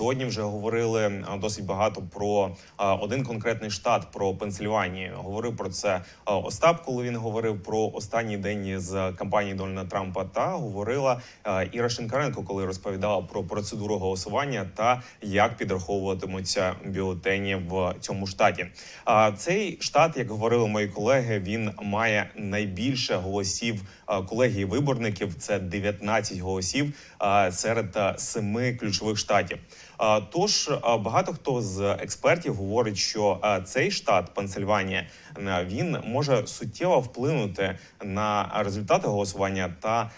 Сьогодні вже говорили е, досить багато про е, один конкретний штат про Пенсильванію. Говорив про це е, Остап, коли він говорив про останній день з кампанії Дональда Трампа. Та говорила Іра Шинкаренко, коли розповідала про процедуру голосування та як підраховуватимуться бюлетені в цьому штаті. Цей штат, як говорили мої колеги, він має найбільше голосів колегії виборників. Це 19 голосів серед семи ключових штатів. Тож багато хто з експертів говорить, що цей штат Пенсильванія він може суттєво вплинути на результати голосування та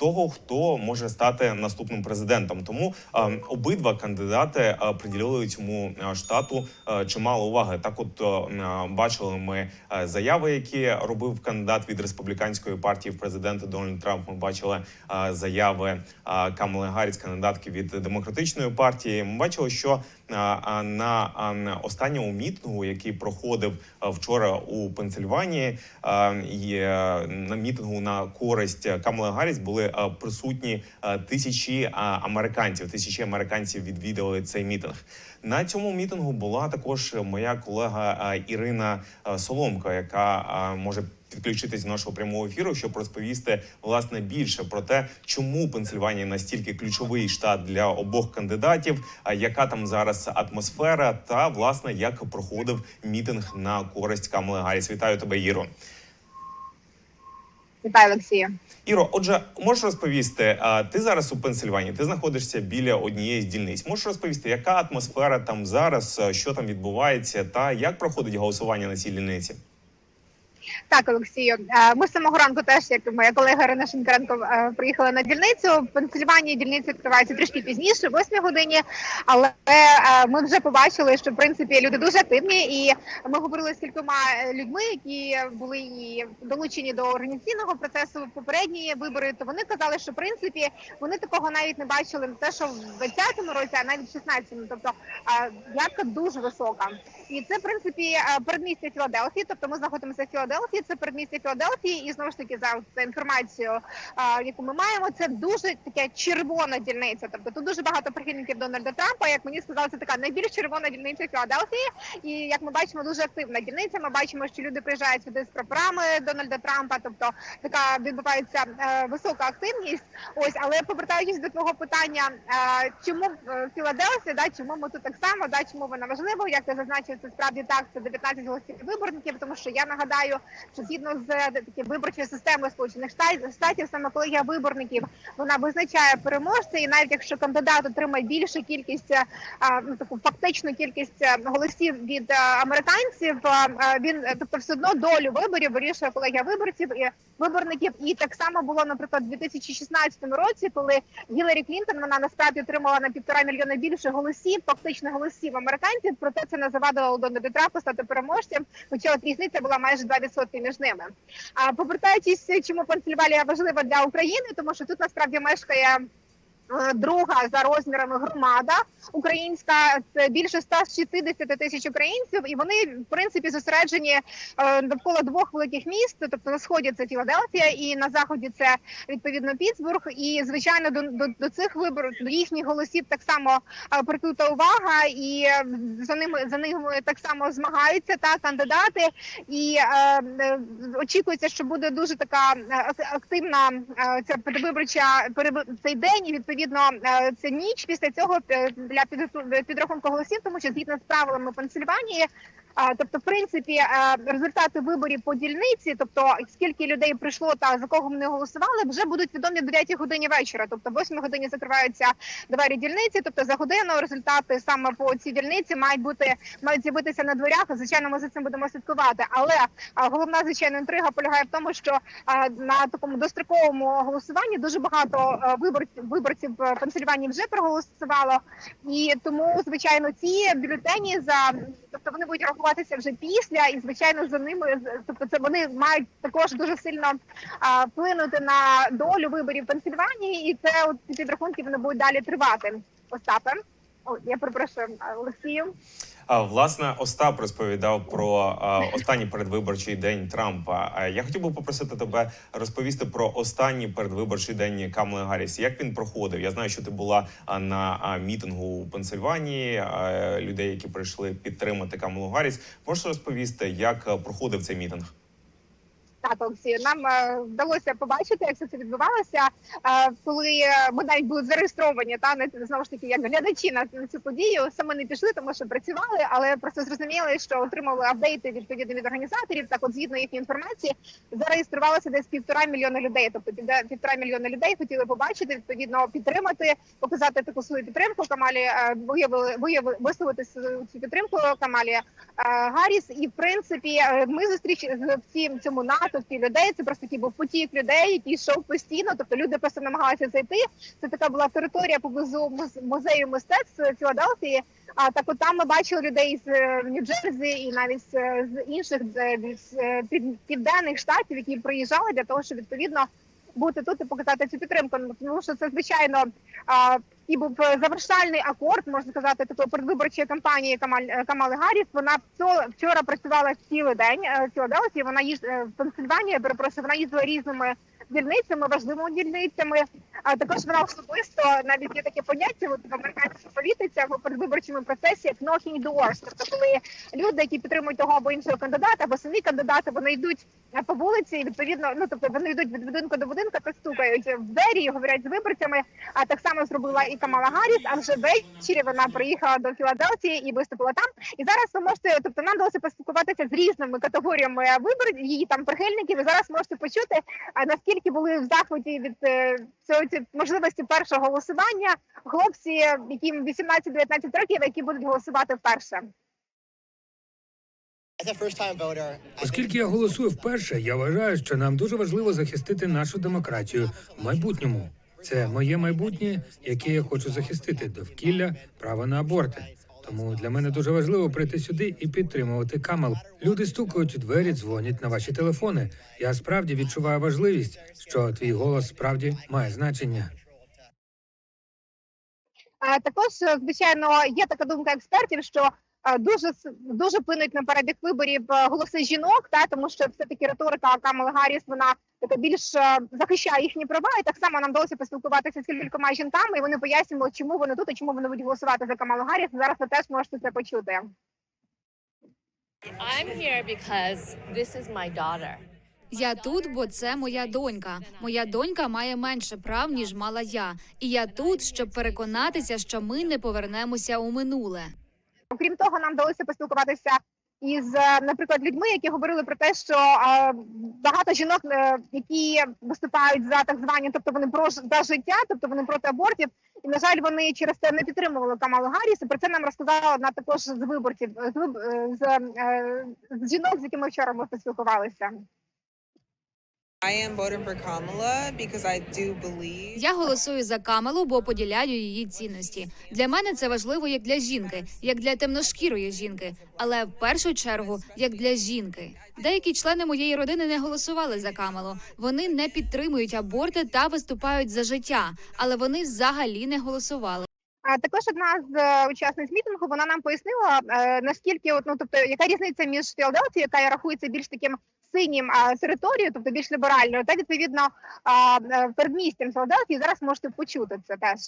того, хто може стати наступним президентом. Тому обидва кандидати приділили цьому штату чимало уваги. Так, от бачили ми заяви, які робив кандидат від республіканської партії в президенти Дональд Трамп. Ми бачили заяви Камали Гарріс, кандидатки від демократичної партії. Ми бачили, що на, останньому мітингу, який проходив вчора у Пенсильванії, е, на мітингу на користь Камали Гарріс були а, присутні тисячі американців. Тисячі американців відвідали цей мітинг. На цьому мітингу була також моя колега Ірина Соломка, яка може підключитись до нашого прямого ефіру, щоб розповісти власне більше про те, чому Пенсильванія настільки ключовий штат для обох кандидатів, яка там зараз атмосфера, та власне як проходив мітинг на користь Камали Гарріс. Вітаю тебе, Іро. Вітаю, Олексію. Іро, отже, можеш розповісти, ти зараз у Пенсильванії, ти знаходишся біля однієї з дільниць. Можеш розповісти, яка атмосфера там зараз, що там відбувається, та як проходить голосування на цій дільниці? Так, Олексію, е, ми з самого ранку теж, як моя колега Ірина Шинкаренко, е, приїхали на дільницю. В Пенсильванії дільниця відкривається трішки пізніше, в 8 годині. Але е, ми вже побачили, що в принципі люди дуже активні, і ми говорили з кількома людьми, які були і долучені до організаційного процесу в попередні вибори. То вони казали, що в принципі вони такого навіть не бачили те, що в 20-му році, а навіть в 16-му. Тобто явка дуже висока. І це в принципі е, передмістя Філадельфії. Тобто ми знаходимося в Філадельфії. Це передмістя Філадельфії, і знову ж таки за е, яку ми маємо, це дуже така червона дільниця. Тобто тут дуже багато прихильників Дональда Трампа. Як мені сказали, це така найбільш червона дільниця Філадельфії. І як ми бачимо, дуже активна дільниця. Ми бачимо, що люди приїжджають сюди з прапорами Дональда Трампа. Тобто така відбувається е, висока активність. Ось, але повертаючись до твого питання, е, чому в Філадельфії, да чому ми тут так само, да чому вона важлива, як ти зазначив, це справді так. Це 19 голосів виборників, тому що я нагадаю, що згідно з е, такі виборчою системою сполучених штатів, саме колегія виборників вона визначає переможця, і навіть якщо кандидат отримає більшу кількість е, ну таку фактичну кількість е, голосів від американців, він тобто все одно долю виборів вирішує колегія виборців і виборників. І так само було, наприклад, у 2016 році, коли Гіларі Клінтон вона насправді отримала на півтора мільйона більше голосів, фактично голосів американців. Проте це не завадило Дональду Трампу стати переможцем. Хоча от різниця була майже 2% між ними. А повертаючись, чому Пенсильванія важлива для України, тому що тут насправді мешкає. Е, Друга за розмірами громада українська це більше 160 тисяч українців, і вони в принципі зосереджені е, довкола двох великих міст. Тобто на сході це Філадельфія, і на заході це відповідно Пітсбург. І звичайно, до, до, до цих виборів до їхніх голосів так само е, прикута увага, і е, за ними за ними так само змагаються та кандидати. І е, е, очікується, що буде дуже така е, активна е, ця передвиборча переби- цей день. І відповідно е, це ніч після цього е, для підрахунку голосів, тому що згідно з правилами Пенсильванії. Тобто, в принципі, е, результати виборів по дільниці, тобто скільки людей прийшло та за кого вони голосували, вже будуть відомі в 9 годині вечора. Тобто, в 8 годині закриваються двері дільниці. Тобто, за годину результати саме по цій дільниці мають бути мають з'явитися на дверях. Звичайно, ми за цим будемо слідкувати. Але головна звичайно інтрига полягає в тому, що на такому достроковому голосуванні дуже багато виборців виборців е, Пенсильванії вже проголосувало, і тому звичайно ці бюлетені за тобто вони будуть рахуватися вже після, і звичайно за ними тобто це вони мають також дуже сильно а, вплинути на долю виборів Пенсильванії, і це от ці підрахунки вони будуть далі тривати. Остапе, О, я перепрошую Олексію. А, Власне, Остап розповідав про а, останній передвиборчий день Трампа. А Я хотів би попросити тебе розповісти про останній передвиборчий день Камали Гарріс. Як він проходив? Я знаю, що ти була на мітингу у Пенсильванії. Людей, які прийшли підтримати Камалу Гарріс. Можеш розповісти, як проходив цей мітинг? Так, Олексію, нам е, вдалося побачити, як все це відбувалося, е, коли е, ми навіть були зареєстровані та не знову ж таки як глядачі на, на цю подію. Саме не пішли, тому що працювали, але просто зрозуміли, що отримали апдейти відповідно від організаторів. Так, от згідно їхньої інформації, зареєструвалося десь півтора мільйона людей. Тобто півтора мільйона людей хотіли побачити, відповідно підтримати, показати таку свою підтримку. Камалі виявили виявили висловити цю підтримку Камалі Гарріс. І в принципі, ми зустріч всім цьому натовпі людей. Це просто такий був потік людей, який йшов постійно. Тобто люди просто намагалися зайти. Це така була територія поблизу муз- музею мистецтв Філадельфії. А так от там ми бачили людей з е, Нью-Джерсі і навіть з, е, з інших е, з, південних штатів, які приїжджали для того, щоб відповідно бути тут і показати цю підтримку. Ну, Тому що це звичайно і був е, завершальний акорд, можна сказати, такої передвиборчої кампанії Камаль е, Камали Гарріс. Вона вчора, працювала цілий день цього в Вона їж е, в Пенсильванії, перепрошую, вона їздила різними дільницями, важливими дільницями. А також вона особисто навіть є таке поняття от, в американській політиці в передвиборчому процесі як knocking doors. Тобто, коли люди, які підтримують того або іншого кандидата, або самі кандидати, вони йдуть е, по вулиці, і відповідно, ну тобто вони йдуть від будинку до будинку та стукають в двері, і говорять з виборцями. А так само зробила і Камала Гарріс. А вже ввечері вона приїхала до Філадельфії і виступила там. І зараз ви можете, тобто нам вдалося поспілкуватися з різними категоріями виборців, її там прихильників. І зараз можете почути, а наскільки були в захваті від е, цього можливості першого голосування хлопці, яким 18-19 років, які будуть голосувати вперше. Оскільки я голосую вперше, я вважаю, що нам дуже важливо захистити нашу демократію в майбутньому. Це моє майбутнє, яке я хочу захистити довкілля, право на аборти. Тому для мене дуже важливо прийти сюди і підтримувати Камал. Люди стукають у двері, дзвонять на ваші телефони. Я справді відчуваю важливість, що твій голос справді має значення. Також, е, звичайно, є така думка експертів, що дуже с- дуже вплинуть на перебіг виборів е, голоси жінок, та тому що все таки риторика Камали Гарріс вона така більш е, захищає їхні права. І так само нам вдалося поспілкуватися з кількома жінками, і вони пояснювали, чому вони тут і чому вони будуть голосувати за Камалу Гарріс. Зараз ви теж можете це почути. I'm here because this is my daughter. Я тут, бо це моя донька. Моя донька має менше прав ніж мала я, і я тут, щоб переконатися, що ми не повернемося у минуле. Окрім того, нам вдалося поспілкуватися із, е, наприклад, людьми, які говорили про те, що е, багато жінок, е, які виступають за так звані, тобто вони про за життя, тобто вони проти абортів, і на жаль, вони через це не підтримували Камалу Гарріс. І Про це нам розказала одна також з виборців з, з, з жінок, з якими вчора ми поспілкувалися. Я голосую за Камелу, бо поділяю її цінності. Для мене це важливо як для жінки, як для темношкірої жінки, але в першу чергу як для жінки. Деякі члени моєї родини не голосували за Камелу. Вони не підтримують аборти та виступають за життя, але вони взагалі не голосували. А також одна з е, учасниць мітингу вона нам пояснила е, наскільки ну, тобто, яка різниця між Філадельфією, яка рахується більш таким синім територію, територією, тобто більш ліберальною, та відповідно е, передмістям Філадельфії. Зараз можете почути це теж.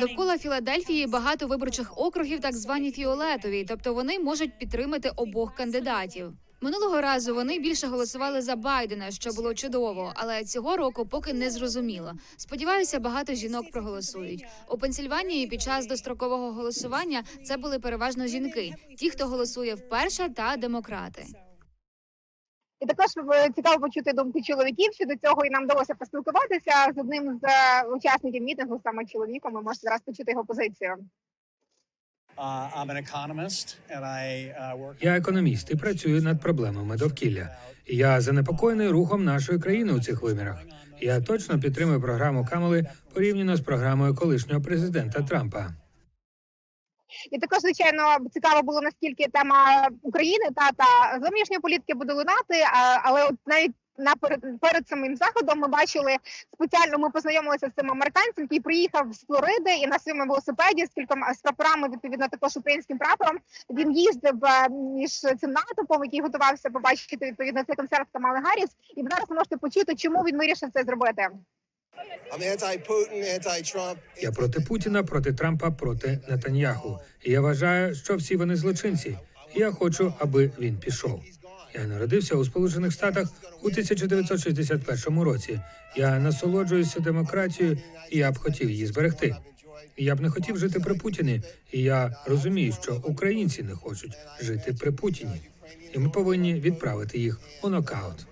Довкола Філадельфії багато виборчих округів, так звані фіолетові, тобто вони можуть підтримати обох кандидатів. Минулого разу вони більше голосували за Байдена, що було чудово, але цього року поки не зрозуміло. Сподіваюся, багато жінок проголосують. У Пенсільванії під час дострокового голосування це були переважно жінки, ті, хто голосує вперше, та демократи. І також е, цікаво почути думки чоловіків щодо цього, і нам вдалося поспілкуватися з одним з е, учасників мітингу, саме чоловіком. Ви можете зараз почути його позицію. Я економіст і працюю над проблемами довкілля. Я занепокоєний рухом нашої країни у цих вимірах. Я точно підтримую програму Камали порівняно з програмою колишнього президента Трампа. І також, звичайно, цікаво було наскільки тема України та та зовнішньої політики буде лунати. Але от навіть наперед перед самим заходом ми бачили спеціально. Ми познайомилися з цим американцем, який приїхав з Флориди і на своєму велосипеді з кількома з прапорами, відповідно також українським прапором. Він їздив е, між цим натовпом, який готувався побачити відповідно цей концерт Камали Гарріс. І ви зараз можете почути, чому він вирішив це зробити. Я проти Путіна, проти Трампа, проти Нетаньяху. І я вважаю, що всі вони злочинці. І я хочу, аби він пішов. Я народився у Сполучених Штатах у 1961 році. Я насолоджуюся демократією, і я б хотів її зберегти. Я б не хотів жити при Путіні, і я розумію, що українці не хочуть жити при Путіні, і ми повинні відправити їх у нокаут.